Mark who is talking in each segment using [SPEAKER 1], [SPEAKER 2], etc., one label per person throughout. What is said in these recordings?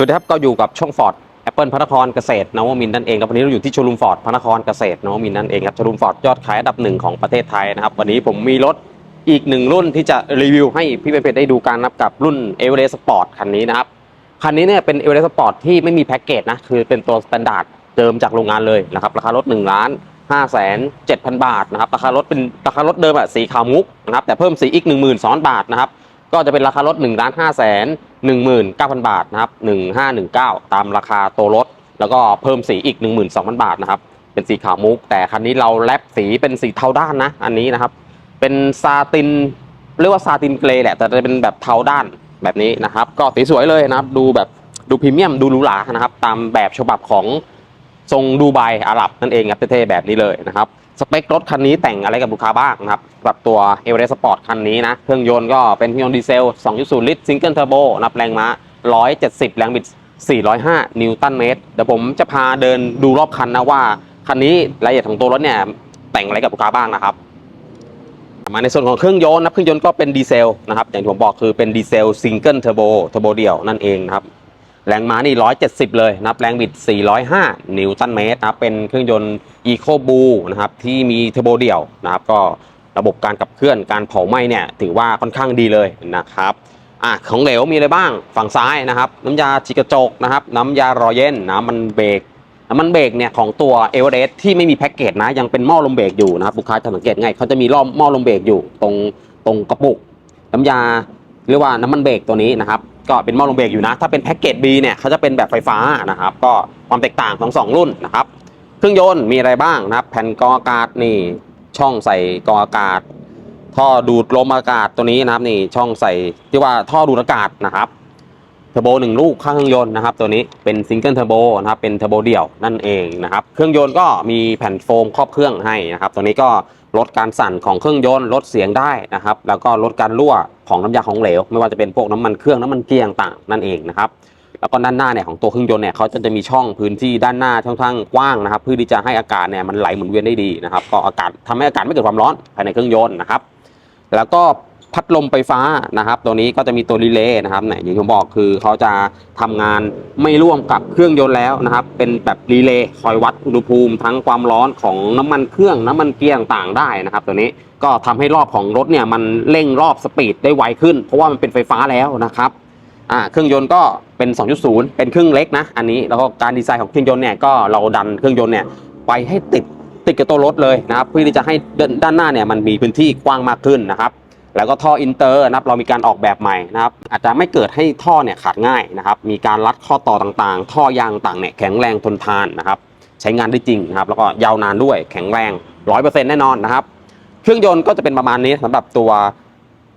[SPEAKER 1] วัสดีครับก็อยู่กับช่องฟอร์ดแอปเปิลพระนครเกษตรนวมินนั่นเองครับวันนี้เราอยู่ที่โชลูมฟอร์ดพระนครเกษตรนวมินนั่นเองครับโชลูมฟอร์ดยอดขายอันดับหนึ่งของประเทศไทยนะครับวันนี้ผมมีรถอีกหนึ่งรุ่นที่จะรีวิวให้พี่เป็นเพชรได้ดูกันนะครับกับรุ่นเอเวอเรสต์สปอร์ตคันนี้นะครับคันนี้เนี่ยเป็นเอเวอเรสต์สปอร์ตที่ไม่มีแพ็กเกจนะคือเป็นตัวสแตนดาร์ดเดิมจากโรงงานเลยนะครับราคารถ1ล้าน5แสน7,000 บาทนะครับราคารถเป็นราคารถเดิมอะสีขาวมุกนะครับแต่เพิ่มสีอีก 1 2 0 0 0บาทนะครับก็จะเป็นราคารถ1ล้าน5แสน 19,000 บาทนะครับ1519 ตามราคาตัวรถ แล้วก็เพิ่มสีอีก 12,000 บาทนะครับ เป็นสีขาวมุก แต่คันนี้เราแลบสีเป็นสีเทาด้านนะ อันนี้นะครับ เป็นซาติน เรียกว่าซาตินเกรย์แหละ แต่จะเป็นแบบเทาด้านแบบนี้นะครับ ก็สีสวยเลยนะครับ ดูแบบดูพรีเมียม ดูหรูหรานะครับ ตามแบบฉบับของทรงดูไบอาหรับนั่นเองครับเท่ๆแบบนี้เลยนะครับ สเปครถคันนี้แต่งอะไรกับลูกค้าบ้างนะครับสำหรับตัว e v e r e s t Sport คันนี้นะ เครื่องยนต์ก็เป็นเครื่องยนต์ดีเซล 2.0 ลิตรซิงเกิลเทอร์โบนับแรงม้า 170 แรงบิด 405 นิวตันเมตร เดี๋ยวผมจะพาเดินดูรอบคันนะว่า คันนี้รายละเอียดของตัวรถเนี่ย แต่งอะไรกับลูกค้าบ้างนะครับ มาในส่วนของเครื่องยนต์นะเครื่องยนต์ก็เป็นดีเซลนะครับอย่างที่ผมบอกคือเป็นดีเซลซิงเกิลเทอร์โบเทอร์โบเดี่ยวนั่นเองนะครับ แรงม้านี่ 170 เลยนะครับแรงบิด 405 นิวตันเมตรนะครับเป็นเครื่องยนต์ Eco b o o นะครับที่มีเทอร์โบเดี่ยวนะครับก็ระบบการขับเคลื่อนการเผาไหม้เนี่ยถือว่าค่อนข้างดีเลยนะครับอะของเหลวมีอะไรบ้างฝั่งซ้ายนะครับ น้ำยาฉีกระจกนะครับ น้ำยารอเย็นน้ำมันเบรกน้ำมันเบรกเนี่ยของตัวเอเวอเรสที่ไม่มีแพ็กเกจนะยังเป็นหม้อลมเบรกอยู่นะครับลูกค้าจะสังเกตง่ายเขาจะมีรอมหม้อลมเบรกอยู่ตรงตรงกระปุก น้ำยาเรียกว่าน้ำมันเบรกตัวนี้นะครับ ก็เป็นหม้อลมเบรกอยู่นะ ถ้าเป็นแพ็กเกจ B เนี่ยเขาจะเป็นแบบไฟฟ้านะครับ ก็ความแตกต่างของสองรุ่นนะครับ เครื่องยนต์มีอะไรบ้างนะครับ แผ่นกองอากาศนี่ ช่องใส่กองอากาศ ท่อดูดลมอากาศตัวนี้นะครับนี่ช่องใส่ที่ว่าท่อดูดอากาศนะครับ เทอร์โบหนึ่งลูกข้างเครื่องยนต์นะครับ ตัวนี้เป็นซิงเกิลเทอร์โบนะครับเป็นเทอร์โบเดี่ยวนั่นเองนะครับ เครื่องยนต์ก็มีแผ่นโฟมครอบเครื่องให้นะครับ ตัวนี้ก็ลดการสั่นของเครื่องยนต์ลดเสียงได้นะครับ แล้วก็ลดการรั่วของน้ำยาของเหลว ไม่ว่าจะเป็นพวกน้ำมันเครื่องน้ำมันเกียร์ต่างนั่นเองนะครับแล้วก็ด้านหน้าเนี่ยของตัวเครื่องยนต์เนี่ยเขาจะจะมีช่องพื้นที่ด้านหน้าค่อนข้างกว้างนะครับเพื่อที่จะให้อากาศเนี่ยมันไหลหมุนเวียนได้ดีนะครับ ก็อากาศทำให้อากาศไม่เกิดความร้อนภายในเครื่องยนต์นะครับ แล้วก็ พัดลมไฟฟ้านะครับ ตัวนี้ก็จะมีตัวรีเลย์นะครับเนี่ยอย่างที่ผมบอกคือเขาจะทำงานไม่ร่วมกับเครื่องยนต์แล้วนะครับ เป็นแบบรีเลย์คอยวัดอุณหภูมิทั้งความร้อนของน้ำมันเครื่องน้ำมันเกียร์ต่างๆได้นะครับ ตัวนี้ก็ทำให้รอบของรถเนี่ยมันเร่งรอบสปีดได้ไวขึ้น เพราะว่ามันเป็นไฟฟ้าแล้วนะครับอ่าเครื่องยนต์ก็เป็น 2.0 เป็นเครื่องเล็กนะ อันนี้แล้วก็การดีไซน์ของเครื่องยนต์เนี่ยก็เราดันเครื่องยนต์เนี่ยไปให้ติดติดกับตัวรถเลยนะครับเพื่อที่จะให้ด้านด้านหน้าเนี่ยมันมีพื้นที่กว้างมากขึ้นนะครับ แล้วก็ท่ออินเตอร์นะครับเรามีการออกแบบใหม่นะครับอาจจะไม่เกิดให้ท่อเนี่ยขาดง่ายนะครับมีการรัดข้อต่อต่างๆ ท่อยางต่างเนี่ยแข็งแรงทนทานนะครับใช้งานได้จริงนะครับแล้วก็ยาวนานด้วยแข็งแรง 100%แน่นอนนะครับ เครื่องยนต์ก็จะเป็นประมาณนี้สำหรับตัว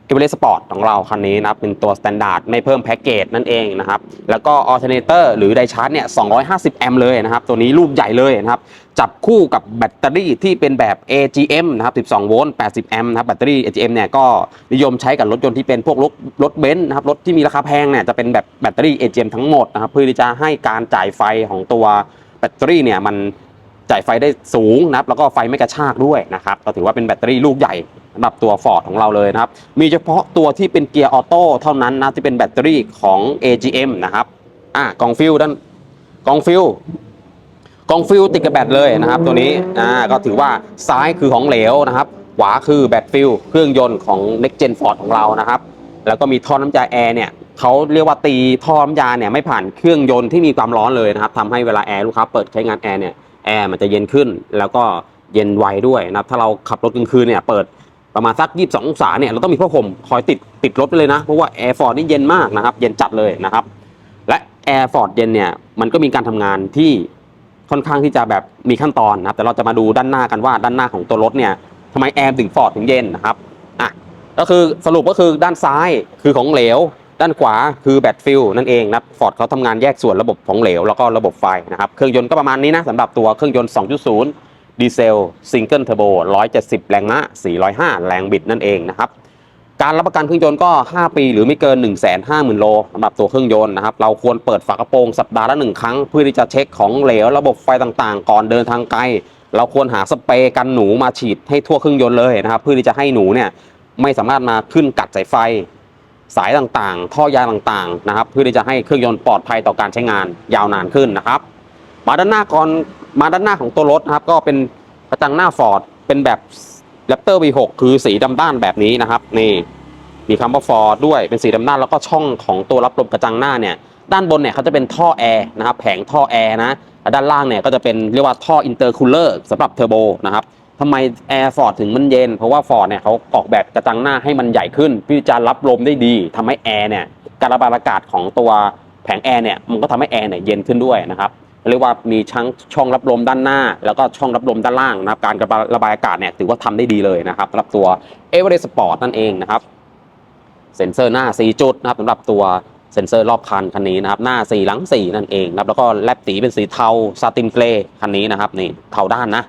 [SPEAKER 1] กเบเลสปอร์ตของเราคันนี้นะครับเป็นตัวสแตนดาร์ดไม่เพิ่มแพ็กเกจนั่นเองนะครับ แล้วก็อัลเทอร์เนเตอร์หรือไดชาร์จเนี่ย 250 แอมป์เลยนะครับ ตัวนี้ลูกใหญ่เลยนะครับ จับคู่กับแบตเตอรี่ที่เป็นแบบ AGM นะครับ 12 โวลต์ 80 แอมป์นะครับ แบตเตอรี่ AGM เนี่ยก็นิยมใช้กับรถยนต์ที่เป็นพวกรถรถเบนซ์นะครับ รถที่มีราคาแพงเนี่ยจะเป็นแบบแบตเตอรี่ AGM ทั้งหมดนะครับ เพื่อที่จะให้การจ่ายไฟของตัวแบตเตอรี่เนี่ยมันจ่ายไฟได้สูงนะครับ แล้วก็ไฟไม่กระชากด้วยนะครับ ก็ถือว่าเป็นแบตเตอรี่ลูกใหญ่ สำหรับตัว Ford ของเราเลยนะครับ มีเฉพาะตัวที่เป็นเกียร์ออโต้เท่านั้นนะที่เป็นแบตเตอรี่ของ AGM นะครับอะกองฟิลด้านกองฟิลกองฟิลติดกับแบตเลยนะครับ ตัวนี้อ่าก็ถือว่าซ้ายคือของเหลวนะครับขวาคือแบตฟิลเครื่องยนต์ของ Next Gen Ford ของเรานะครับ แล้วก็มีท่อน้ำยาแอร์เนี่ยเขาเรียกว่าตีท่อน้ำยาเนี่ยไม่ผ่านเครื่องยนต์ที่มีความร้อนเลยนะครับทำให้เวลาแอร์ลูกค้าเปิดใช้งานแอร์เนี่ยแอร์มันจะเย็นขึ้น แล้วก็เย็นไวด้วยนะครับถ้าเราขับรถกลางคืนเนี่ยเปิด ประมาณสัก22องศาเนี่ยเราต้องมีผ้าห่มคอยติดติดรถไปเลยนะ เพราะว่าแอร์ฟอร์ดนี่เย็นมากนะครับเย็นจัดเลยนะครับและแอร์ฟอร์ดเย็นเนี่ยมันก็มีการทำงานที่ค่อนข้างที่จะแบบมีขั้นตอนนะครับแต่เราจะมาดูด้านหน้ากันว่าด้านหน้าของตัวรถเนี่ยทำไมแอร์ถึงฟอร์ดถึงเย็นนะครับอะก็คือสรุปก็คือด้านซ้ายคือของเหลว ด้านขวาคือแบตฟิลนั่นเองนะฟอร์ดเขาทำงานแยกส่วนระบบของเหลวแล้วก็ระบบไฟนะครับเครื่องยนต์ก็ประมาณนี้นะสำหรับตัวเครื่องยนต์ 2.0 ดีเซลซิงเกิลเทอร์โบ170 แรงม้า405 แรงบิดนั่นเองนะครับ การรับประกันเครื่องยนต์ก็ 5 ปีหรือไม่เกิน 1 5 0 0 0 0 โลสำหรับตัวเครื่องยนต์นะครับ เราควรเปิดฝากระโปรงสัปดาห์ละหนึ่งครั้ง เพื่อที่จะเช็คของเหลวระบบไฟต่างๆ ก่อนเดินทางไกล เราควรหาสเปรย์กันหนูมาฉีดให้ทั่วเครื่องยนต์เลยนะครับ เพื่อที่จะให้หนูเนี่ยไม่สามารถมาขึ้นกัดสายไฟสายต่างๆ ท่อยางต่างๆ นะครับ เพื่อที่จะให้เครื่องยนต์ปลอดภัยต่อการใช้งานยาวนานขึ้นนะครับ มาด้านหน้าก่อน มาด้านหน้าของตัวรถนะครับ ก็เป็นกระจังหน้าฟอร์ดเป็นแบบ Raptor V6 คือสีดำด้านแบบนี้นะครับ นี่มีคำว่าฟอร์ดด้วยเป็นสีดำด้านแล้วก็ช่องของตัวรับลมกระจังหน้าเนี่ย ด้านบนเนี่ยเขาจะเป็นท่อแอร์นะครับ แผงท่อแอร์นะและด้านล่างเนี่ยก็จะเป็นเรียกว่าท่ออินเตอร์คูลเลอร์สำหรับเทอร์โบนะครับทำไมแอร์ฟอร์ดถึงมันเย็น เพราะว่าฟอร์ดเนี่ยเขาออกแบบกระจังหน้าให้มันใหญ่ขึ้นเพื่อจะรับลมได้ดีทำให้แอร์เนี่ยการระบายอากาศของตัวแผงแอร์เนี่ยมันก็ทำให้แอร์เนี่ยเย็นขึ้นด้วยนะครับ เรียกว่ามีช่องช่องรับลมด้านหน้า แล้วก็ช่องรับลมด้านล่างนะครับการระบายอากาศเนี่ยถือว่าทำได้ดีเลยนะครับสำหรับตัว e v e r e s t Sport นั่นเองนะครับเซ็นเซอร์หน้า 4 จุดนะครับสำหรับตัวเซ็นเซอร์รอบคันคันนี้นะครับหน้า4หลัง4นั่นเองนะครับแล้วก็แลบสีเป็นสีเทาซาตินเกรย์คันนี้นะครับนี่เทาด้านนะ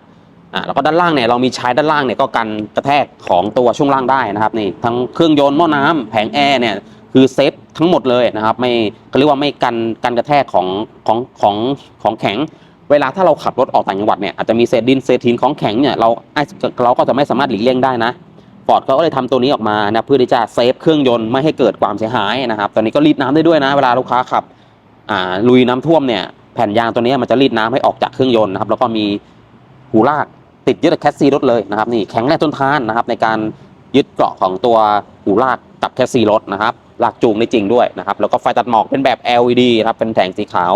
[SPEAKER 1] อ่าแล้วก็ด้านล่างเนี่ยเรามีใช้ด้านล่างเนี่ยก็กันกระแทกของตัวช่วงล่างได้นะครับนี่ทั้งเครื่องยนต์หม้อน้ำแผงแอร์เนี่ย คือเซฟทั้งหมดเลยนะครับไม่เขาเรียกว่าไม่กันกันกระแทกของของของของแข็ง เวลาถ้าเราขับรถออกต่างจังหวัดเนี่ยอาจจะมีเศษดินเศษหินของแข็งเนี่ยเราไอ้เราก็จะไม่สามารถหลีกเลี่ยงได้นะฟอร์ดเขาก็เลยทำตัวนี้ออกมานะเพื่อที่จะเซฟเครื่องยนต์ไม่ให้เกิดความเสียหายนะครับตอนนี้ก็รีดน้ำได้ด้วยนะ เวลาลูกค้าขับอ่าลุยน้ำท่วมเนี่ยแผ่นยางตัวนี้มันจะรีดน้ำให้ออกจากเครื่องยนต์นะครับแล้วก็มีหูลากติดยึดกับแคสซีรถเลยนะครับนี่แข็งแรงทนทานนะครับในการยึดเกาะของตัวหูลากกับแคสซีรถนะครับ ลากจูงได้จริงด้วยนะครับ แล้วก็ไฟตัดหมอกเป็นแบบ LED ครับ เป็นแผงสีขาว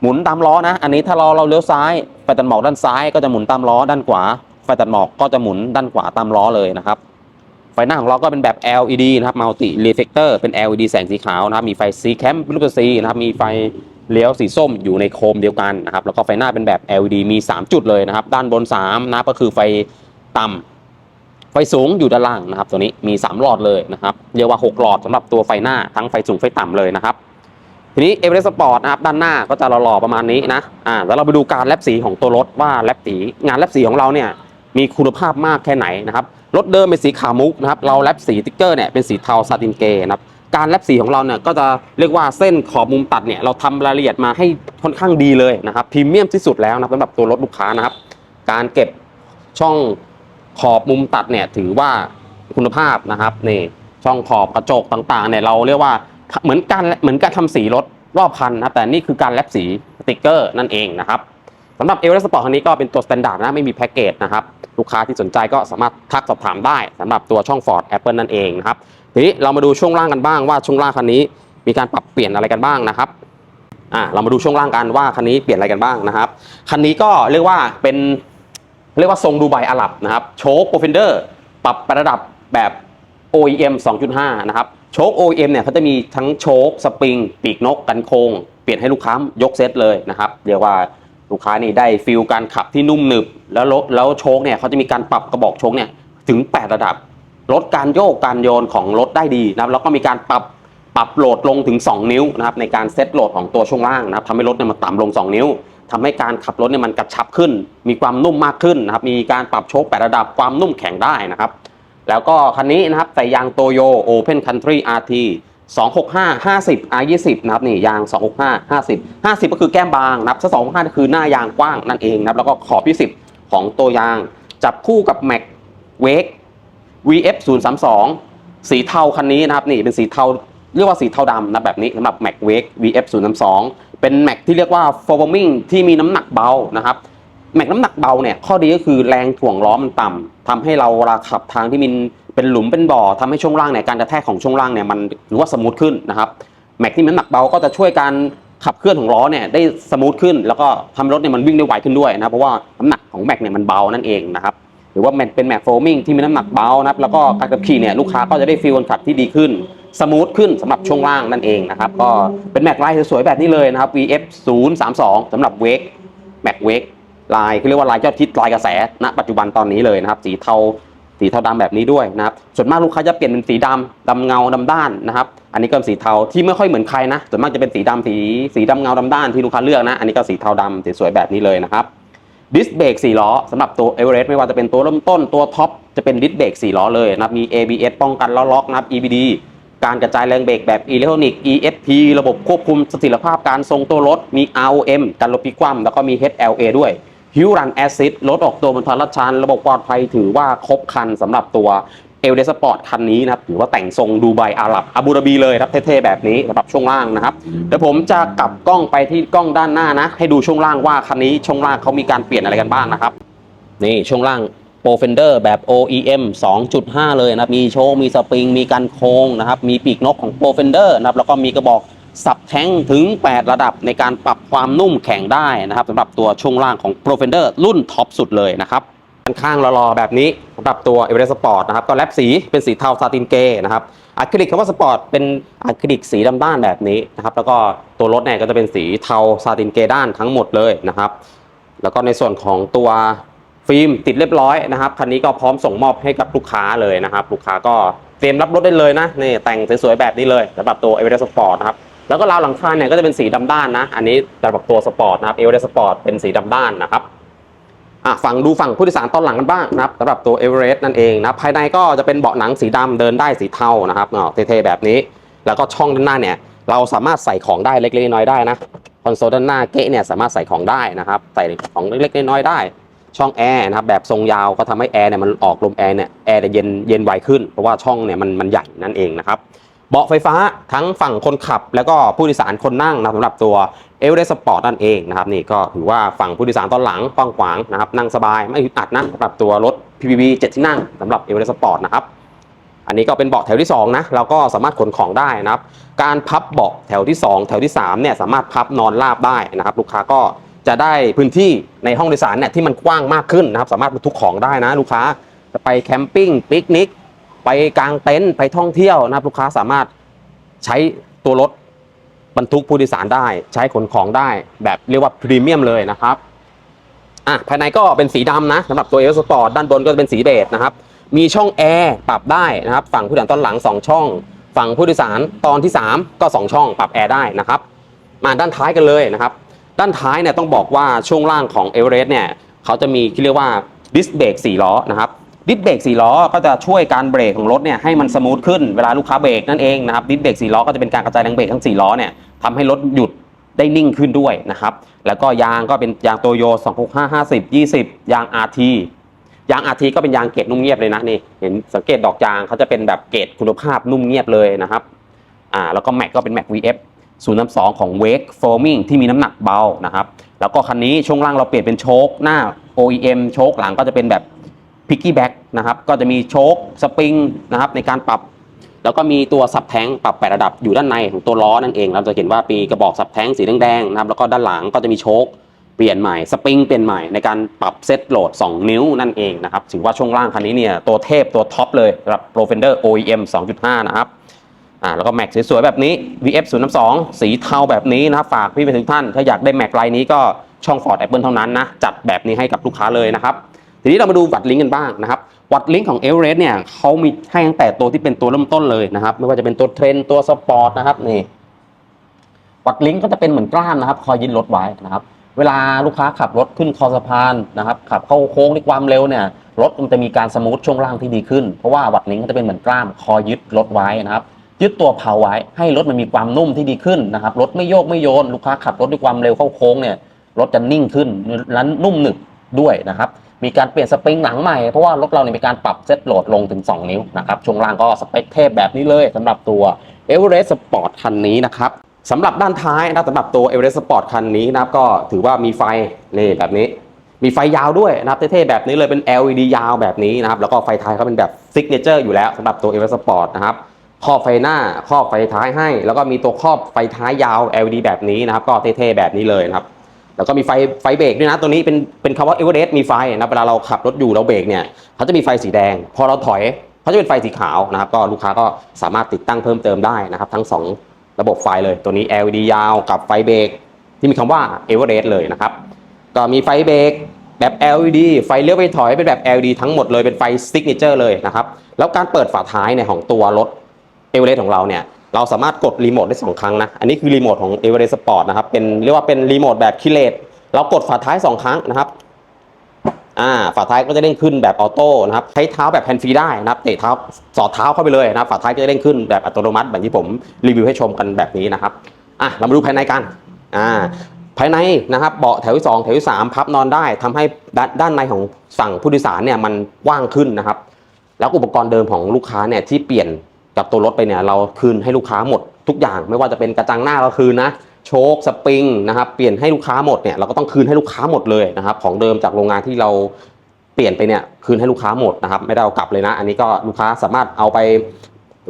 [SPEAKER 1] หมุนตามล้อนะ อันนี้ถ้าเราเราเลี้ยวซ้าย ไฟตัดหมอกด้านซ้ายก็จะหมุนตามล้อด้านขวา ไฟตัดหมอกก็จะหมุนด้านขวาตามล้อเลยนะครับ ไฟหน้าของเราก็เป็นแบบ LED นะครับ multi reflector เป็น LED แสงสีขาวนะครับ มีไฟสีแคมรูปสีนะครับ มีไฟเลี้ยวสีส้มอยู่ในโคมเดียวกันนะครับ แล้วก็ไฟหน้าเป็นแบบ LED มี 3 จุดเลยนะครับ ด้านบน3นะก็คือไฟต่ำ ไฟสูงอยู่ด้านล่างนะครับ ตัวนี้มี 3 หลอดเลยนะครับเรียกว่า 6 หลอดสำหรับตัวไฟหน้าทั้งไฟสูงไฟต่ำเลยนะครับ ทีนี้เอเวอเรสต์สปอร์ตนะครับด้านหน้าก็จะหล่อๆประมาณนี้นะอ่าแล้วเราไปดูการแลบสีของตัวรถว่าแลบสีงานแลบสีของเราเนี่ยมีคุณภาพมากแค่ไหนนะครับรถเดิมเป็นสีขาวมุกนะครับเราแลบสีติ๊กเกอร์เนี่ยเป็นสีเทาซาตินเกนะครับการแลบสีของเราเนี่ยก็จะเรียกว่าเส้นขอบมุมตัดเนี่ยเราทำรายละเอียดมาให้ค่อนข้างดีเลยนะครับพรีเมียมที่สุดแล้วนะสำหรับตัวรถลูกค้านะครับ การเก็บช่อง ขอบมุมตัดเนี่ยถือว่าคุณภาพนะครับนี่ช่องขอบกระจกต่างๆเนี่ยเราเรียกว่าเหมือนการเหมือนการทำสีรถรอบคันนะแต่นี่คือการแลบสีสติกเกอร์นั่นเองนะครับสำหรับเอเวอเรสต์สปอร์ตคันนี้ก็เป็นตัวสแตนดาร์ดนะไม่มีแพ็กเกจนะครับลูกค้าที่สนใจก็สามารถทักสอบถามได้สำหรับตัวช่อง Ford Apple นั่นเองนะครับทีนี้เรามาดูช่วงล่างกันบ้างว่าช่วงล่างคันนี้ มีการปรับเปลี่ยนอะไรกันบ้างนะครับอ่าเรามาดูช่วงล่างกันว่าคันนี้เปลี่ยนอะไรกันบ้างนะครับคันนี้ก็เรียกว่าเป็น เรียกว่าทรงดูไบอาหรับนะครับ โชคโปรเฟนเดอร์ปรับประดับแบบ OEM 2.5 นะครับ โชค OEM เนี่ยเขาจะมีทั้งโชคสปริง ปีกนกกันโคง เปลี่ยนให้ลูกค้ายกเซตเลยนะครับ เรียกว่าลูกค้านี่ได้ฟิลการขับที่นุ่มหนึบ แล้วรถแล้วโชคเนี่ยเขาจะมีการปรับกระบอกโชคเนี่ยถึง 8 ระดับ ลดการโยกการโยนของรถได้ดีนะครับแล้วก็มีการปรับปรับโหลดลงถึง 2 นิ้วนะครับในการเซตโหลดของตัวช่วงล่างนะครับทำให้รถเนี่ยมันต่ำลง 2 นิ้ว ทำให้การขับรถเนี่ยมันกระชับขึ้น มีความนุ่มมากขึ้นนะครับ มีการปรับโชคแประดับความนุ่มแข็งได้นะครับ แล้วก็คันนี้นะครับใส่ยางโตโย Open Country RT 265 50 R20 นะครับนี่ยาง 265 50 50 ก็คือแก้มบางนะครับถ้า265ก็คือหน้ายางกว้างนั่นเองนะครับแล้วก็ขอบที่10ของตัวยาง จับคู่กับ Mac Wake VF 032สีเทาคันนี้นะครับนี่เป็นสีเทา เรียกว่าสีเทาดำนะแบบนี้สำหรับ Mac Wake VF 032เป็น Mac ที่เรียกว่า Foaming ที่มีน้ำหนักเบานะครับแม็กน้ำหนักเบาเนี่ยข้อดีก็คือแรงถ่วงล้อมันต่ำทำให้เราเวลาขับทางที่มันเป็นหลุมเป็นบ่อทำให้ช่วงล่างเนี่ยการกระแทกของช่วงล่างเนี่ยมันถือว่าสมูทขึ้นนะครับแม็กที่มันหนักเบาก็จะช่วยการขับเคลื่อนของล้อเนี่ยได้สมูทขึ้น แล้วก็ทำรถเนี่ยมันวิ่งได้ไวขึ้นด้วยนะเพราะว่าน้ำหนักของแม็กเนี่ยมันเบานั่นเองนะครับหรือว่าแม็กเป็นแม็กโฟมิงที่มีน้ำหนักเบานะครับแล้วก็การขับขี่เนี่ยลูกค้าก็จะได้ฟีลการขับที่ดีขึ้น สมูทขึ้นสำหรับช่วงล่างนั่นเองนะครับ ก็เป็นแม็กลายสวยๆแบบนี้เลยนะครับ VF 032สำหรับเวกแม็กเวกลายเขาเรียกว่าลายยอดฮิตลายกระแสณปัจจุบันตอนนี้เลยนะครับ สีเทาสีเทาดำแบบนี้ด้วยนะครับ ส่วนมากลูกค้าจะเปลี่ยนเป็นสีดำดำเงาดำด้านนะครับ อันนี้ก็เป็นสีเทาที่ไม่ค่อยเหมือนใครนะ ส่วนมากจะเป็นสีดำสีสีดำเงาดำด้านที่ลูกค้าเลือกนะ อันนี้ก็สีเทาดำสวยๆแบบนี้เลยนะครับดิสเบรก4ล้อสำหรับตัวเอเวอเรสต์ไม่ว่าจะเป็นตัวเริ่มต้นตัวท็อปจะเป็นดิสเบรก4ล้อเลยนะครับมี ABS ป้องกันล้อล็อกนะครับ EBD การกระจายแรงเบรกแบบอิเล็กทรอนิกส์ ESP ระบบควบคุมสถิรภาพการทรงตัวรถ มี ROM การลดพลิกคว่ำแล้วก็มี HLA ด้วยฮิวรันแอซิดลดออกตัวบนทางลัดชัน ระบบปลอดภัยถือว่าครบคันสำหรับตัวเอลเดสปอร์ตคันนี้นะครับถือว่าแต่งทรงดูไบอาหรับอาบูดาบีเลยครับเท่ๆแบบนี้สำหรับช่วงล่างนะครับเดี๋ยวผมจะกลับกล้องไปที่กล้องด้านหน้านะ ให้ดูช่วงล่างว่าคันนี้ช่วงล่างเขามีการเปลี่ยนอะไรกันบ้างนะครับ นี่ช่วงล่าง โปรเฟนเดอร์แบบ OEM 2.5 เลยนะครับ มีโชว์มีสปริง มีกันโค้งนะครับ มีปีกนกของโปรเฟนเดอร์นะครับ แล้วก็มีกระบอกสับแท้งถึง 8 ระดับในการปรับความนุ่มแข็งได้นะครับสำหรับตัวช่วงล่างของโปรเฟนเดอร์รุ่นท็อปสุดเลยนะครับด้านข้างรอๆแบบนี้สำหรับตัว e v e r e s t Sport นะครับก็แลบสีเป็นสีเทาซาตินเกนะครับอะคริลิกคำว่าสปอร์ตเป็นอะคริลิกสีดำด้านแบบนี้นะครับแล้วก็ตัวรถเนี่ยก็จะเป็นสีเทาซาตินเกด้านทั้งหมดเลยนะครับ แล้วก็ในส่วนของตัว ฟิล์มติดเรียบร้อยนะครับคันนี้ก็พร้อมส่งมอบให้กับลูกค้าเลยนะครับ ลูกค้าก็เตรียมรับรถได้เลยนะนี่แต่งสวยๆแบบนี้เลยสำหรับตัว e v e r e s t Sport นะครับแล้วก็ราวหลังคาเนี่ยก็จะเป็นสีดำด้านนะ อันนี้สำหรับตัวสปอร์ตนะครับ e v e r e s t Sport เป็นสีดำด้านนะครับอะฝั่งดูฝั่งผู้โดยสารตอนหลังกันบ้างนะครับสำหรับตัว e v e r e s t นั่นเองนะภายในก็จะเป็นเบาะหนังสีดำเดินได้สีเทานะครับเท่ๆแบบนี้ แล้วก็ช่องด้านหน้าเนี่ยเราสามารถใส่ของได้เล็กๆน้อยๆได้นะคอนโซลด้านหน้าเกะเนี่ยสามารถใส่ของได้นะครับใส่ของเล็กๆน้อยๆได้ ช่องแอร์นะครับแบบทรงยาวก็ทำให้แอร์เนี่ยมันออกลมแอร์เนี่ยแอร์จะเย็นเย็นไวขึ้นเพราะว่าช่องเนี่ยมันมันใหญ่นั่นเองนะครับเบาะไฟฟ้าทั้งฝั่งคนขับ แล้วก็ผู้โดยสารคนนั่งนะสำหรับตัวเอเวอเรสต์สปอร์ตนั่นเองนะครับนี่ก็ถือว่าฝั่งผู้โดยสารตอนหลังกว้างขวางนะครับนั่งสบายไม่อึดอัดนะสำหรับตัวรถ PPV 7 ที่นั่งสำหรับเอเวอเรสต์สปอร์ตนะครับอันนี้ก็เป็นเบาะแถวที่2นะเราก็สามารถขนของได้นะครับ การพับเบาะแถวที่ 2 แถวที่3เนี่ยสามารถพับนอนราบได้นะครับ ลูกค้าก็ จะได้พื้นที่ในห้องโดยสารเนี่ยที่มันกว้างมากขึ้นนะครับ สามารถบรรทุกของได้นะลูกค้าจะไปแคมปิ้งปิกนิกไปกางเต็นท์ไปท่องเที่ยวนะครับลูกค้าสามารถใช้ตัวรถบรรทุกผู้โดยสารได้ ใช้ขนของได้แบบเรียกว่าพรีเมียมเลยนะครับอะภายในก็เป็นสีดำนะสำหรับตัวเอลสปอร์ตด้านบนก็จะเป็นสีเบจนะครับ มีช่องแอร์ปรับได้นะครับ ฝั่งผู้โดยสารตอนหลัง 2 ช่อง ฝั่งผู้โดยสารตอนที่ 3 ก็ 2 ช่องปรับแอร์ได้นะครับ มาด้านท้ายกันเลยนะครับ ด้านท้ายเนี่ยต้องบอกว่าช่วงล่างของเอเวอเรสต์เนี่ยเขาจะมีที่เรียกว่าดิสเบรก4ล้อนะครับดิสเบรก4ล้อก็จะช่วยการเบรกของรถเนี่ยให้มันสมูทขึ้นเวลาลูกค้าเบรกนั่นเองนะครับดิสเบรก4ล้อก็จะเป็นการกระจายแรงเบรกทั้ง4ล้อเนี่ยทำให้รถหยุดได้นิ่งขึ้นด้วยนะครับ แล้วก็ยางก็เป็นยางโตโย 265 50 20 ยาง RT ยาง RT ก็เป็นยางเกรดนุ่มเงียบเลยนะนี่เห็นสังเกตดอกยางเขาจะเป็นแบบเกรดคุณภาพนุ่มเงียบเลยนะครับอ่าแล้วก็แม็กก็เป็นแม็ก VF 032 ของ Wake Foaming ที่มีน้ำหนักเบานะครับ แล้วก็คันนี้ช่วงล่างเราเปลี่ยนเป็นโชคหน้า OEM โชคหลังก็จะเป็นแบบ Picky Back นะครับ ก็จะมีโชคสปริงนะครับในการปรับ แล้วก็มีตัวสับแท้งปรับแปดระดับอยู่ด้านในของตัวล้อนั่นเองเราจะเห็นว่าปีกระบอกสับแท้งสีแดงๆนะครับ แล้วก็ด้านหลังก็จะมีโชคเปลี่ยนใหม่สปริงเปลี่ยนใหม่ในการปรับเซตโหลด 2 นิ้วนั่นเองนะครับถือว่าช่วงล่างคันนี้เนี่ยตัวเทพตัวท็อปเลยสำหรับ Profender OEM 2.5 นะครับ อ่าแล้วก็แม็กสวยๆแบบนี้ VF 0 2สีเทาแบบนี้นะครับฝากพี่ไปถึงท่าน ถ้าอยากได้แม็กไลายนี้ก็ช่อง Ford Apple เท่านั้นนะ จัดแบบนี้ให้กับลูกค้าเลยนะครับทีนี้เรามาดูวัดลิงก์กันบ้างนะครับวัดลิงก์ของ e v e r e s t เนี่ยเขามีให้ตั้งแต่ตัวที่เป็นตัวเริ่มต้นเลยนะครับไม่ว่าจะเป็นตัวเทรนตัวสปอร์ตนะครับนี่วัดลิงก์ก็จะเป็นเหมือนกล้ามนะครับ คอยยึดรถไว้นะครับ เวลาลูกค้าขับรถขึ้นคอสะพานนะครับขับเข้าโค้งด้วยความเร็วเนี่ยรถมันจะมีการสมูทช่วงล่างที่ดีขึ้น เพราะว่าวัดลิงก์ก็จะเป็นเหมือนกล้ามคอยยึดรถไว้นะครับ ยึดตัวเพาไว้ให้รถมันมีความนุ่มที่ดีขึ้นนะครับรถไม่โยกไม่โยนลูกค้าขับรถด้วยความเร็วเข้าโค้งเนี่ยรถจะนิ่งขึ้นและนุ่มหนึบด้วยนะครับมีการเปลี่ยนสปริงหลังใหม่เพราะว่ารถเราเนี่ยมีการปรับเซตโหลดลงถึง 2 นิ้วนะครับช่วงล่างก็สเปคเทพแบบนี้เลยสำหรับตัว e v e r e s t Sport คันนี้นะครับสำหรับด้านท้ายนะสำหรับตัว e v e r e s t Sport คันนี้นะครับก็ถือว่ามีไฟนี่แบบนี้ มีไฟยาวด้วยนะครับเท่ๆแบบนี้เลยเป็น LED ยาวแบบนี้นะครับแล้วก็ไฟท้ายเขาเป็นแบบซิกเนเจอร์อยู่แล้วสำหรับตัว e v e r e s t Sport นะครับ ครอบไฟหน้าครอบไฟท้ายให้ แล้วก็มีตัวครอบไฟท้ายยาว LED แบบนี้นะครับ ก็เท่ๆแบบนี้เลยนะครับแล้วก็มีไฟไฟเบรกด้วยนะตัวนี้เป็นเป็นคำว่าเอเวอเรสต์มีไฟนะเวลาเราขับรถอยู่เราเบรกเนี่ยเขาจะมีไฟสีแดง พอเราถอยเขาจะเป็นไฟสีขาวนะครับ ก็ลูกค้าก็สามารถติดตั้งเพิ่มเติมได้นะครับ ทั้ง 2 ระบบไฟเลยตัวนี้ LED ยาวกับไฟเบรกที่มีคำว่าเอเวอเรสต์เลยนะครับ ก็มีไฟเบรกแบบ LED ไฟเลี้ยวไฟถอยเป็นแบบ LED ทั้งหมดเลยเป็นไฟซิกเนเจอร์เลยนะครับแล้วการเปิดฝาท้ายเนี่ยของตัวรถ เอเวอเรสต์ของเราเนี่ยเราสามารถกดรีโมทได้ 2 ครั้งนะ อันนี้คือรีโมทของ e v e r e s t Sport นะครับ เป็นเรียกว่าเป็นรีโมทแบบคิเลตเรากดฝาท้าย 2 ครั้งนะครับ อ่า ฝาท้ายก็จะเด้งขึ้นแบบออโต้นะครับ ใช้เท้าแบบแฮนด์ฟรีได้นะครับ เตะเท้า สอดเท้าเข้าไปเลยนะครับ ฝาท้ายก็จะเด้งขึ้นแบบอัตโนมัติแบบที่ผมรีวิวให้ชมกันแบบนี้นะครับ อะ เรามาดูภายในกัน อ่า ภายในนะครับ เบาะแถวที่2แถวที่3พับนอนได้ทำให้ด้านด้านในของฝั่งผู้โดยสารเนี่ยมันกว้างขึ้นนะครับ แล้วอุปกรณ์เดิมของลูกค้าเนี่ยที่เปลี่ยน กับตัวรถไปเนี่ยเราคืนให้ลูกค้าหมดทุกอย่าง ไม่ว่าจะเป็นกระจังหน้าเราคืนนะโชคสปริงนะครับเปลี่ยนให้ลูกค้าหมดเนี่ยเราก็ต้องคืนให้ลูกค้าหมดเลยนะครับของเดิมจากโรงงานที่เราเปลี่ยนไปเนี่ยคืนให้ลูกค้าหมดนะครับไม่ได้เอากลับเลยนะ อันนี้ก็ลูกค้าสามารถเอาไป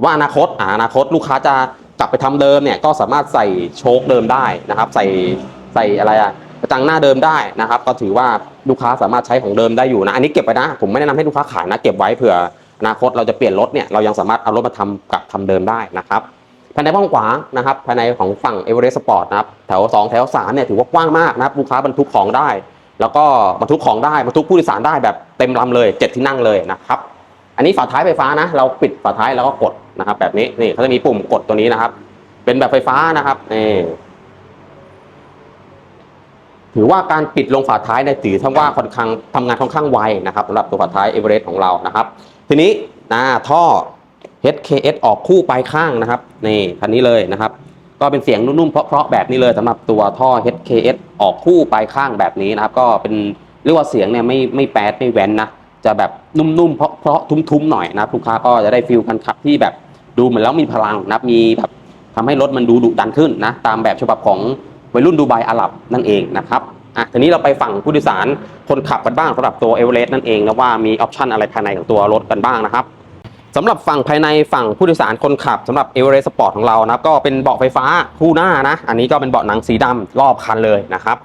[SPEAKER 1] ว่าอนาคตอนาคตลูกค้าจะกลับไปทำเดิมเนี่ยก็สามารถใส่โชคเดิมได้นะครับ ใส่ใส่อะไรอะกระจังหน้าเดิมได้นะครับ ก็ถือว่าลูกค้าสามารถใช้ของเดิมได้อยู่นะอันนี้เก็บไว้นะ ผมไม่แนะนำให้ลูกค้าขายนะ เก็บไว้เผื่อ อนาคตเราจะเปลี่ยนรถเนี่ยเรายังสามารถเอารถมาทำกับทำเดิมได้นะครับภายในห้องขวางนะครับภายในของฝั่ง e v e r e s t Sport นะครับแถว 2 แถว3เนี่ยถือว่ากว้างมากนะครับลูกค้าบรรทุกของได้ แล้วก็บรรทุกของได้บรรทุกผู้โดยสารได้แบบเต็มลำเลย 7 ที่นั่งเลยนะครับอันนี้ฝาท้ายไฟฟ้านะเราปิดฝาท้ายแล้วก็กดนะครับ แบบนี้นี่เขาจะมีปุ่มกดตัวนี้นะครับ เป็นแบบไฟฟ้านะครับนี่ถือว่าการปิดลงฝาท้ายเนี่ยถือทั้งว่าค่อนข้างทำงานค่อนข้างไวนะครับสำหรับตัวฝาท้ายเอเวอเรสต์ของเรานะครับ ทีนี้นะท่อ HKS ออกคู่ปลายข้างนะครับนี่คันนี้เลยนะครับ ก็เป็นเสียงนุ่มๆเพราะๆแบบนี้เลยสำหรับตัวท่อ HKS ออกคู่ปลายข้างแบบนี้นะครับ ก็เป็นเรียกว่าเสียงเนี่ยไม่ไม่แปดไม่แว้นนะจะแบบนุ่มๆเพราะๆทุ้มๆหน่อยนะครับลูกค้าก็จะได้ฟีลการขับที่แบบดูเหมือนแล้วมีพลังนะมีแบบทำให้รถมันดูดุดันขึ้นนะตามแบบฉบับของวัยรุ่นดูไบอาหรับนั่นเองนะครับ อะทีนี้เราไปฝั่งผู้โดยสารคนขับกันบ้างสำหรับตัวเอเวอเรสต์นั่นเองนะว่ามีออปชันอะไรภายในของตัวรถกันบ้างนะครับสำหรับฝั่งภายในฝั่งผู้โดยสารคนขับสำหรับ e v e r e s t Sport ของเรานะครับก็เป็นเบาะไฟฟ้าคู่หน้านะอันนี้ก็เป็นเบาะหนังสีดำรอบคันเลยนะครับ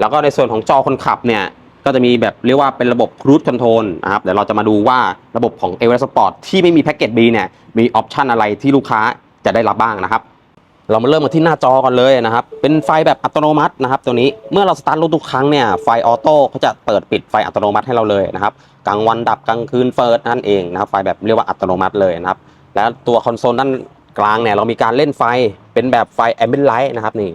[SPEAKER 1] แล้วก็ในส่วนของจอคนขับเนี่ยก็จะมีแบบเรียกว่าเป็นระบบ Cruise Control นะครับเดี๋ยวเราจะมาดูว่าระบบของ e v e r e s t Sport ที่ไม่มีแพ็กเกจ B เนี่ยมีออปชันอะไรที่ลูกค้าจะได้รับบ้างนะครับ เรามาเริ่มกันที่หน้าจอกันเลยนะครับ เป็นไฟแบบอัตโนมัตินะครับ ตัวนี้ เมื่อเราสตาร์ทรถทุกครั้งเนี่ยไฟออโต้เขาจะเปิดปิดไฟอัตโนมัติให้เราเลยนะครับ กลางวันดับกลางคืนเปิร์ดนั่นเองนะครับ ไฟแบบเรียกว่าอัตโนมัติเลยนะครับ แล้วตัวคอนโซลด้านกลางเนี่ยเรามีการเล่นไฟเป็นแบบไฟแอมเบ t ไลท์นะครับนี่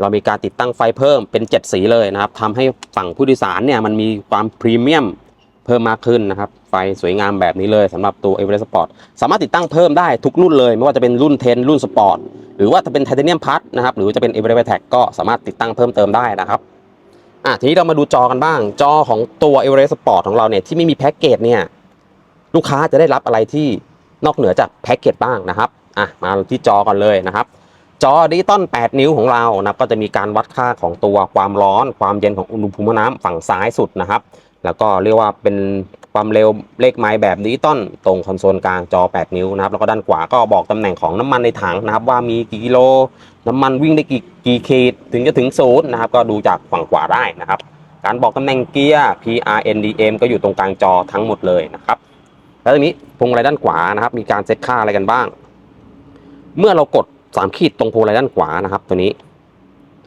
[SPEAKER 1] เรามีการติดตั้งไฟเพิ่มเป็น 7 สีเลยนะครับทำให้ฝั่งผู้โดยสารเนี่ยมันมีความพรีเมียมเพิ่มมากขึ้นนะครับ ไฟสวยงามแบบนี้เลยสำหรับตัว e v e r e s t Sport สามารถติดตั้งเพิ่มได้ทุกรุ่นเลย ไม่ว่าจะเป็นรุ่น 10 รุ่น Sport หรือว่าจะเป็นไทเทเนียมพัทนะครับหรือจะเป็น e v e r e s t Tag ก็สามารถติดตั้งเพิ่มเติมได้นะครับอะทีนี้เรามาดูจอกันบ้าง จอของตัว e v e r e s t Sport ของเราเนี่ยที่ไม่มีแพ็กเกจเนี่ยลูกค้าจะได้รับอะไรที่นอกเหนือจากแพ็กเกจบ้างนะครับอะมาที่จอก่อนเลยนะครับจอดิจิตอล 8 นิ้วของเรานะก็จะมีการวัดค่าของตัวความร้อน ความเย็นของอุณหภูมิน้ำฝั่งซ้ายสุดนะครับ แล้วก็เรียกว่าเป็น ความเร็วเลขไม้แบบดิจิตอลตรงคอนโซลกลางจอ 8 นิ้วนะครับแล้วก็ด้านขวาก็บอกตำแหน่งของน้ำมันในถังนะครับ ว่ามีกี่กิโล น้ำมันวิ่งได้กี่กี่ขีดถึงจะถึงศูนย์นะครับ ก็ดูจากฝั่งขวาได้นะครับ การบอกตำแหน่งเกียร์ PRNDM ก็อยู่ตรงกลางจอทั้งหมดเลยนะครับแล้วทีนี้พวงมาลัยด้านขวานะครับ มีการเซตค่าอะไรกันบ้าง เมื่อเรากด 3 ขีดตรงพวงมาลัยด้านขวานะครับ ตัวนี้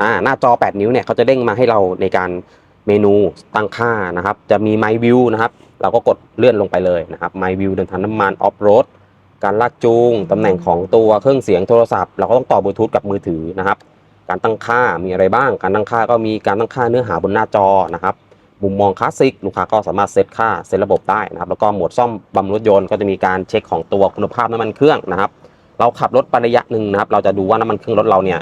[SPEAKER 1] อ่าหน้าจอ 8 นิ้วเนี่ยเขาจะเด้งมาให้เราในการเมนูตั้งค่านะครับ จะมี My View นะครับ เราก็กดเลื่อนลงไปเลยนะครับ My View เดินทางน้ำมันออฟโรดการลากจูงตำแหน่งของตัวเครื่องเสียงโทรศัพท์ เราก็ต้องต่อบลูทูธกับมือถือนะครับ การตั้งค่ามีอะไรบ้าง การตั้งค่าก็มีการตั้งค่าเนื้อหาบนหน้าจอนะครับมุมมองคลาสสิกลูกค้าก็สามารถเซตค่าเซตระบบได้นะครับ แล้วก็โหมดซ่อมบำรุงรถยนต์ก็จะมีการเช็คของตัวคุณภาพน้ำมันเครื่องนะครับ เราขับรถไประยะหนึ่งนะครับ เราจะดูว่าน้ำมันเครื่องรถเราเนี่ย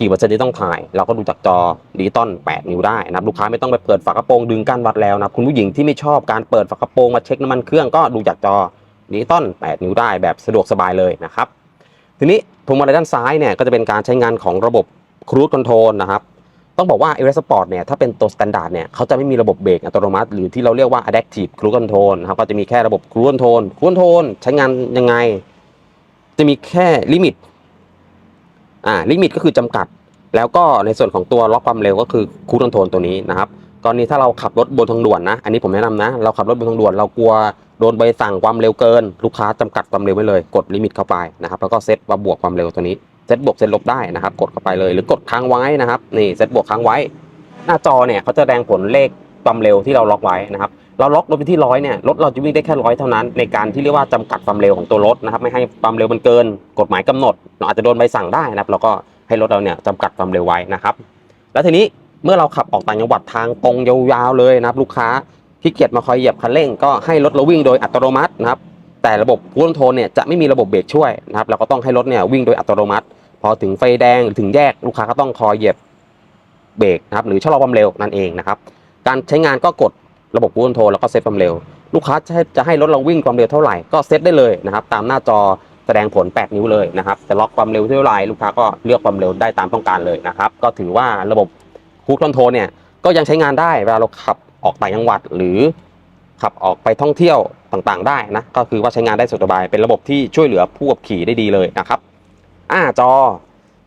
[SPEAKER 1] กี่เปอร์เซ็นต์ที่ต้องถ่าย เราก็ดูจากจอดิจิตอล8 นิ้วได้นะครับลูกค้าไม่ต้องไปเปิดฝากระโปรงดึงก้านวัดแล้วนะครับคุณผู้หญิงที่ไม่ชอบการเปิดฝากระโปรงมาเช็คน้ำมันเครื่องก็ดูจากจอดิจิตอล8 นิ้วได้แบบสะดวกสบายเลยนะครับทีนี้พวงมาลัยด้านซ้ายเนี่ยก็จะเป็นการใช้งานของระบบ Cruise Control นะครับต้องบอกว่า e v e r e s t Sport เนี่ยถ้าเป็นตัว Standard เนี่ยเขาจะไม่มีระบบเบรกอัตโนมัติ หรือที่เราเรียกว่า Adaptive Cruise Control นะครับก็จะมีแค่ระบบ Cruise Control Cruise Control ใช้งานยังไง จะมีแค่ลิมิต อ่าลิมิตก็คือจำกัด แล้วก็ในส่วนของตัวล็อกความเร็วก็คือคูลคอนโทรลตัวนี้นะครับกรณีถ้าเราขับรถบนทางด่วนนะ อันนี้ผมแนะนำนะ เราขับรถบนทางด่วนเรากลัวโดนใบสั่งความเร็วเกิน ลูกค้าจำกัดความเร็วไว้เลย กดลิมิตเข้าไปนะครับ แล้วก็เซตว่าบวกความเร็วตัวนี้ เซตบวกเซตลบได้นะครับ กดเข้าไปเลย หรือกดค้างไว้นะครับ นี่เซตบวกค้างไว้ หน้าจอเนี่ยเขาจะแสดงผลเลขความเร็วที่เราล็อกไว้นะครับ เราล็อกรถไปที่ร้อยเนี่ยรถเราจะวิ่งได้แค่ร้อยเท่านั้น ในการที่เรียกว่าจำกัดความเร็วของตัวรถนะครับไม่ให้ความเร็วมันเกิน กฎหมายกำหนดเราอาจจะโดนใบสั่งได้นะครับเราก็ให้รถเราเนี่ยจำกัดความเร็วไว้นะครับ แล้วทีนี้เมื่อเราขับออกต่างจังหวัดทางตรงยาวๆเลยนะครับลูกค้าขี้เกียจมาคอยเหยียบคันเร่งก็ให้รถเราวิ่งโดยอัตโนมัตินะครับแต่ระบบพูลโทนเนี่ยจะไม่มีระบบเบรกช่วยนะครับเราก็ต้องให้รถเนี่ยวิ่งโดยอัตโนมัติ พอถึงไฟแดงถึงแยกลูกค้าก็ต้องคอยเหยียบเบรกนะครับหรือชะลอความเร็วนั่นเองนะครับการใช้งานก็กด ระบบพูลโทนแล้วก็เซตความเร็ว ลูกค้าจะให้จะให้รถเราวิ่งความเร็วเท่าไหร่ก็เซตได้เลยนะครับตามหน้าจอแสดงผล 8 นิ้วเลยนะครับจะล็อกความเร็วเท่าไหร่ลูกค้าก็เลือกความเร็วได้ตามต้องการเลยนะครับก็ถือว่าระบบคูดคอนโทรเนี่ยก็ยังใช้งานได้เวลาเราขับออกต่างจังหวัดหรือขับออกไปท่องเที่ยวต่างๆ ได้นะก็คือว่าใช้งานได้สะดวกสบาย เป็นระบบที่ช่วยเหลือผู้ขับขี่ได้ดีเลยนะครับอ่าจอ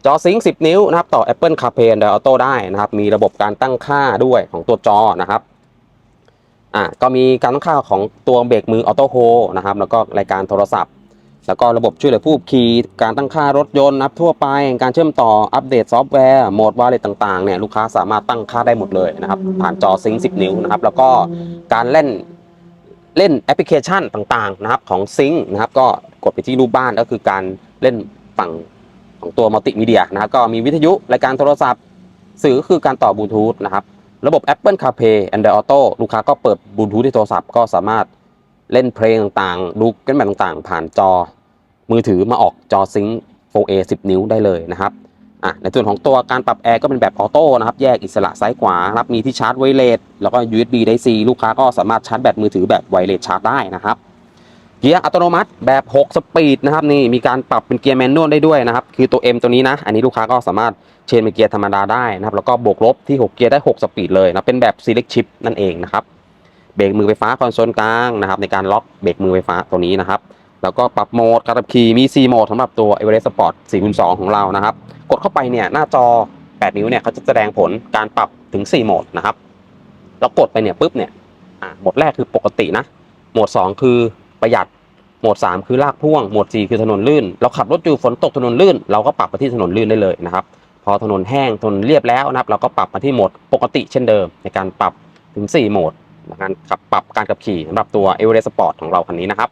[SPEAKER 1] จอซิงค์10 นิ้วนะครับต่อ Apple CarPlay Android Auto ได้นะครับมีระบบการตั้งค่าด้วยของตัวจอนะครับ อ่าก็มีการตั้งค่าของตัวเบรกมือ Auto Hold นะครับแล้วก็รายการโทรศัพท์ แล้วก็ระบบช่วยเหลือผู้ขี่การตั้งค่ารถยนต์นะครับทั่วไป การเชื่อมต่ออัปเดตซอฟต์แวร์โหมดวาเลตต่างๆเนี่ยลูกค้าสามารถตั้งค่าได้หมดเลยนะครับผ่านจอซิงค์10 นิ้วนะครับแล้วก็การเล่นเล่นแอปพลิเคชันต่างๆนะครับของซิงค์นะครับก็กดไปที่รูปบ้านก็คือการเล่นฝั่งของตัวมัลติมีเดียนะครับก็มีวิทยุรายการโทรศัพท์ สื่อก็คือการต่อบลูทูธนะครับ ระบบ Apple CarPlay Android Auto ลูกค้าก็เปิดบลูทูธที่โทรศัพท์ก็สามารถเล่นเพลงต่างๆ ดูกันแบบต่างๆ ผ่านจอ มือถือมาออกจอซิงค์ 4A 10 นิ้วได้เลยนะครับอะในส่วนของตัวการปรับแอร์ก็เป็นแบบออโต้นะครับ แยกอิสระซ้ายขวาครับมีที่ชาร์จไวเลสแล้วก็ USB ได้ซลูกค้าก็สามารถชาร์จแบตมือถือแบบไวเลสชาร์จได้นะครับ เกียร์อัตโนมัติแบบ 6 สปีดนะครับนี่มีการปรับเป็นเกียร์แมนนวลได้ด้วยนะครับคือตัว M ตัวนี้นะ อันนี้ลูกค้าก็สามารถเชนเป็นเกียร์ธรรมดาได้นะครับแล้วก็บวกลบที่ 6 เกียร์ได้ 6 สปีดเลยนะเป็นแบบ Select Shift นั่นเองนะครับเบรกมือไฟฟ้าคอนโซลกลางนะครับในการล็อกเบรกมือไฟฟ้าตัวนี้นะครับแล้วก็ปรับโหมดการขับขี่มี 4 โหมดสำหรับตัว Everest Sport 4x2 ของเรานะครับกดเข้าไปเนี่ยหน้าจอ 8 นิ้วเนี่ยเขาจะแสดงผลการปรับถึง 4 โหมดนะครับแล้วกดไปเนี่ยปุ๊บเนี่ยโหมดแรกคือปกตินะโหมด 2 คือ ประหยัดโหมด3คือลากพ่วงโหมด4คือถนนลื่น เราขับรถอยู่ฝนตกถนนลื่น เราก็ปรับมาที่ถนนลื่นได้เลยนะครับ พอถนนแห้งถนนเรียบแล้วนะครับ เราก็ปรับมาที่โหมดปกติเช่นเดิม ในการปรับถึง 4 โหมดในการขับปรับการขับขี่สำหรับตัว e v e r e s t Sport ของเราคันนี้นะครับ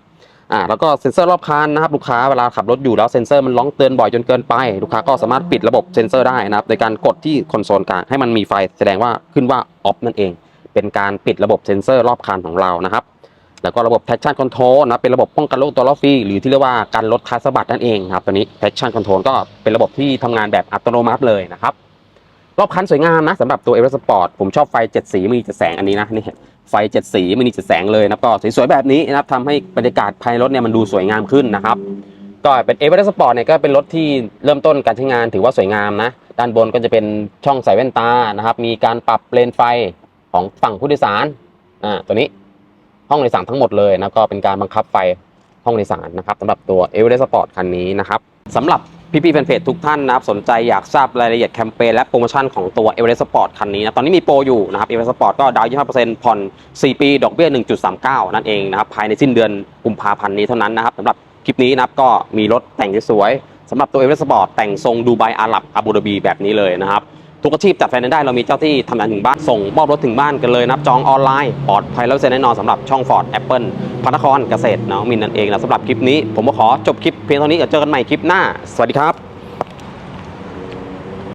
[SPEAKER 1] อ่าแล้วก็เซ็นเซอร์รอบคันนะครับลูกค้าเวลาขับรถอยู่แล้วเซ็นเซอร์มันร้องเตือนบ่อยจนเกินไป ลูกค้าก็สามารถปิดระบบเซ็นเซอร์ได้นะครับโดยการกดที่คอนโซลกลางให้มันมีไฟแสดงว่าขึ้นว่าออฟนั่นเอง เป็นการปิดระบบเซ็นเซอร์รอบคันของเรานะครับ แล้วก็ระบบ traction control นะเป็นระบบป้องกันโรคตัวล้อฟรีหรือที่เรียกว่าการลดคาร์สะบัดนั่นเองครับตัวนี้ traction control ก็เป็นระบบที่ทำงานแบบอัตโนมัติเลยนะครับรอบคันสวยงามนะสำหรับตัว e v e r e s t Sport ผมชอบไฟเจ็ดสีมีเจ็ดแสงอันนี้นะนี่ไฟเจ็ดสีมีเจ็ดแสงเลยนะก็สวยๆแบบนี้นะครับทำให้บรรยากาศภายในรถเนี่ยมันดูสวยงามขึ้นนะครับก็เป็น e v e r e s t Sport เนี่ยก็เป็นรถที่เริ่มต้นการใช้งานถือว่าสวยงามนะด้านบนก็จะเป็นช่องใส่แว่นตานะครับมีการปรับเลนไฟของฝั่งผู้โดยสารอ่าตัวนี้ ห้องโดยสารทั้งหมดเลยนะก็เป็นการบังคับไฟห้องโดยสารนะครับสำหรับตัว e v e r e s t Sport คันนี้นะครับสำหรับพี่ๆแฟนเพจทุกท่านนะครับสนใจอยากทราบรายละเอียดแคมเปญและโปรโมชั่นของตัว e v e r e s t Sport คันนี้นะตอนนี้มีโปรอยู่นะครับ e v e r e s t Sport ก็ดาวน์25%ผ่อน 4 ปี ดอกเบี้ย 1.39 นั่นเองนะครับภายในสิ้นเดือนกุมภาพันธ์นี้เท่านั้นนะครับสำหรับคลิปนี้นะครับก็มีรถแต่งสวยสำหรับตัว e v e r e s t Sport แต่งทรงดูไบอาหรับอาบูดาบีแบบนี้เลยนะครับ ทุกอาชีพจัดไฟแนนซ์ได้เรามีเจ้าที่ทำงานถึงบ้านส่งมอบรถถึงบ้านกันเลยนะครับจองออนไลน์ปลอดภัยแล้วเซ็นแน่นอนสำหรับช่อง Ford Apple พระนครเกษตรน้องมินนั่นเองนะสำหรับคลิปนี้ ผมก็ขอจบคลิปเพียงเท่านี้เดี๋ยวเจอกันใหม่คลิปหน้า สวัสดีครับ